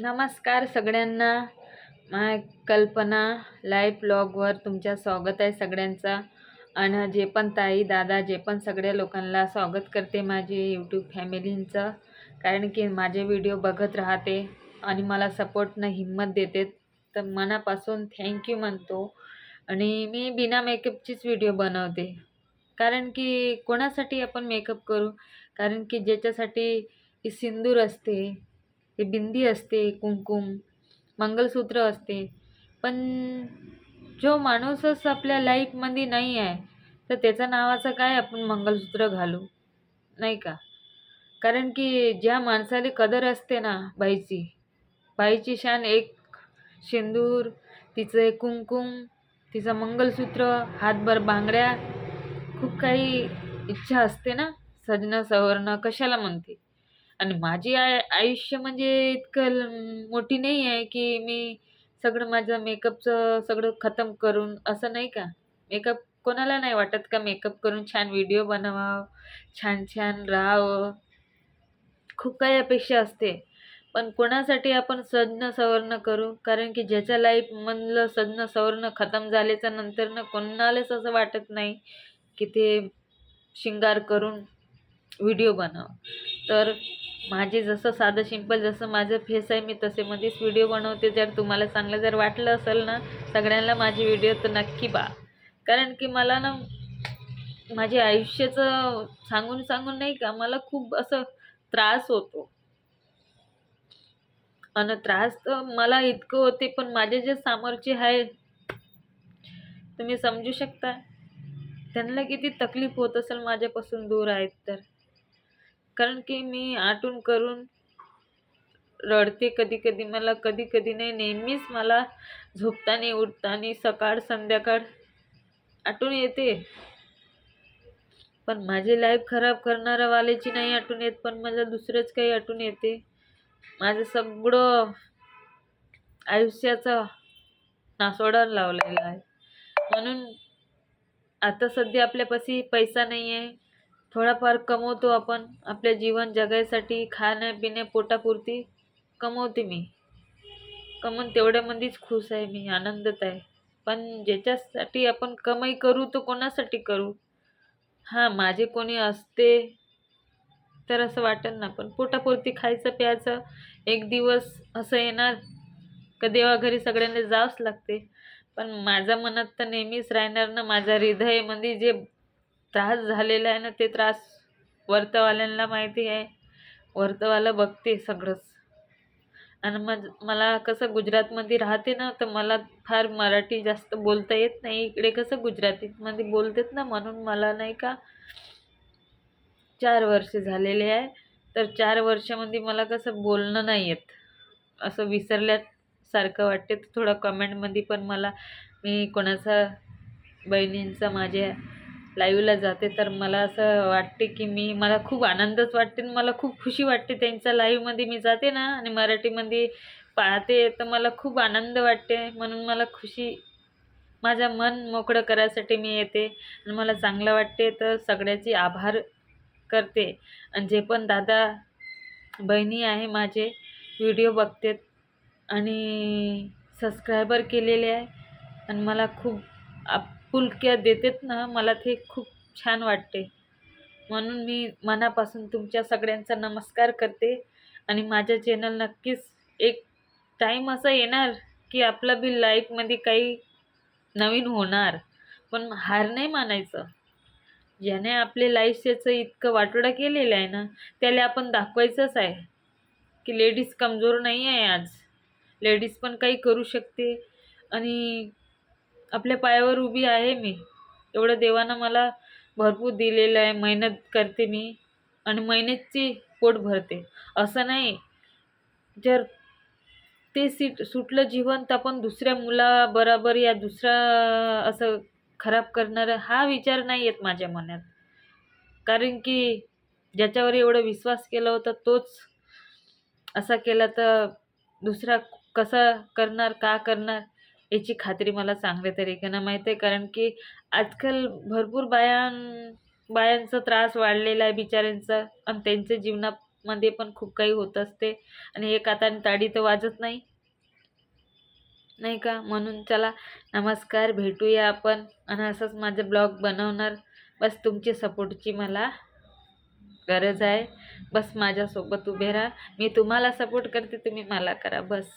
नमस्कार सगळ्यांना. माय कल्पना लाईफ ब्लॉगवर तुमच्या स्वागत आहे सगळ्यांचा. आणि जे पण ताई दादा जे पण सगळ्या लोकांना स्वागत करते माझी यूट्यूब फॅमिलींचं. कारण की माझे व्हिडिओ बघत राहते आणि मला सपोर्टनं हिंमत देते. तर मनापासून थँक्यू म्हणतो. आणि मी बिना मेकअपचीच व्हिडिओ बनवते. कारण की कोणासाठी आपण मेकअप करू? कारण की ज्याच्यासाठी सिंदूर असते ते बिंदी असते कुंकुम मंगलसूत्र असते. पण जो माणूसच आपल्या लाईफमध्ये नाही आहे तर त्याच्या नावाचं काय आपण मंगलसूत्र घालू? नाही का? कारण की ज्या माणसाला कदर असते ना बाईची बाईची शान एक शेंदूर तिचं एक कुंकुम तिचं मंगलसूत्र हातभर बांगड्या खूप काही इच्छा असते ना सजणं सवरणं कशाला म्हणते? आणि माझी आय आयुष्य म्हणजे इतकं मोठी नाही आहे की मी सगळं माझं मेकअपचं सगळं खतम करून असं नाही का? मेकअप कोणाला नाही वाटत का मेकअप करून छान व्हिडिओ बनवावं छान छान राहावं? खूप काही अपेक्षा असते. पण कोणासाठी आपण सजणं सवर्ण करू? कारण की ज्याच्या लाईफमधलं सजणं सवर्ण खतम झाल्याच्यानंतर ना कोणालाच असं वाटत नाही की ते शिंगार करून व्हिडिओ बनव तर माझे जसं साधं सिंपल जसं माझं फेस आहे मी तसे मध्येच व्हिडिओ बनवते. जर तुम्हाला चांगलं जर वाटलं असेल ना सगळ्यांना माझी व्हिडिओ तर नक्की पहा. कारण की मला ना माझे आयुष्याचं सांगून सांगून नाही का मला खूप असं त्रास होतो. आणि त्रास तर मला इतकं होते पण माझे जे सामोरचे आहे तुम्ही समजू शकता. त्यांना किती तकलीफ होत असेल माझ्यापासून दूर आहेत तर. कारण की मी आटून करून रडते कधी कधी मला कधी कधी नाही नेहमीच मला झोपताना उठताना सकाळ संध्याकाळ आठवण येते. पण माझी लाईफ खराब करणाऱ्या वाल्याची नाही आठवण येत पण मला दुसरंच काही आठवण येते. माझं सगळं आयुष्याचा नासोडा लावलेला आहे. म्हणून आता सध्या आपल्यापाशी पैसा नाही आहे थोडाफार कमवतो आपण. आपल्या जीवन जगायसाठी खाण्यापिण्या पोटापुरती कमवते मी. कमवून तेवढ्यामध्येच खुश आहे मी आनंदात आहे. पण ज्याच्यासाठी आपण कमाई करू तो कोणासाठी करू? हां माझे कोणी असते तर असं वाटेल ना पण पोटापुरती खायचं प्यायचं एक दिवस असं येणार का देवाघरी सगळ्यांना जावंच लागते. पण माझ्या मनात तर नेहमीच राहणार ना माझ्या हृदयामध्ये जे त्रास झालेला आहे ना ते त्रास वर्तवाल्यांना माहिती आहे. वर्तवाला बघते सगळंच. आणि मग मला कसं गुजरातमध्ये राहते ना तर मला फार मराठी जास्त बोलता येत नाही. इकडे कसं गुजरातीमध्ये बोलतात ना म्हणून मला नाही का चार वर्ष झालेले आहे. तर चार वर्षामध्ये मला कसं बोलणं नाही येत. असं विसरल्यासारखं वाटते. तर थोडं कमेंटमध्ये पण मला मी कोणाचा बहिणींचा माझ्या लाईव्हला जाते तर मला असं वाटते की मी मला खूप आनंदच वाटते आणि मला खूप खुशी वाटते त्यांच्या लाईव्हमध्ये मी जाते ना आणि मराठीमध्ये पाहते तर मला खूप आनंद वाटते. म्हणून मला खुशी माझं मन मोकळं करायसाठी मी येते आणि मला चांगलं वाटते. तर सगळ्याचे आभार करते. आणि जे पण दादा बहिणी आहे माझे व्हिडिओ बघतात आणि सबस्क्रायबर केलेले आहे. आणि मला खूप आप फुलक्या देतात ना मला ते खूप छान वाटते. म्हणून मी मनापासून तुमच्या सगळ्यांचा नमस्कार करते आणि माझ्या चॅनल नक्कीच एक टाईम असा येणार की आपला बी लाईफमध्ये काही नवीन होणार. पण हार नाही मानायचं. ज्याने आपले लाईफचं इतकं वाटोडा केलेलं आहे ना त्याला आपण दाखवायचंच आहे. की लेडीज कमजोर नाही आहे आज. लेडीज पण काही करू शकते आणि आपल्या पायावर उभी आहे मी. एवढं देवानं मला भरपूर दिलेलं आहे. मेहनत करते मी आणि मेहनतची पोट भरते. असं नाही. जर ते सीट सुटलं जीवन तर आपण दुसऱ्या मुलाबरोबर या दुसरा असं खराब करणारं हा विचार नाही येत माझ्या मनात. कारण की ज्याच्यावर एवढा विश्वास केला होता तोच असा केला तर दुसरा कसा करणार का करणार? याची खात्री मला चांगल्या तरीकेनं माहीत आहे? कारण की आजकाल भरपूर बायां बायांचा त्रास वाढलेला आहे बिचाऱ्यांचा आणि त्यांच्या जीवनामध्ये पण खूप काही होत असते आणि एक हाताने ताडी तर वाजत नाही. नाही का? म्हणून चला नमस्कार भेटूया आपण आणि असंच माझं ब्लॉग बनवणार. बस तुमची सपोर्टची मला गरज आहे. बस माझ्यासोबत उभे राहा. मी तुम्हाला सपोर्ट करते तुम्ही मला करा. बस.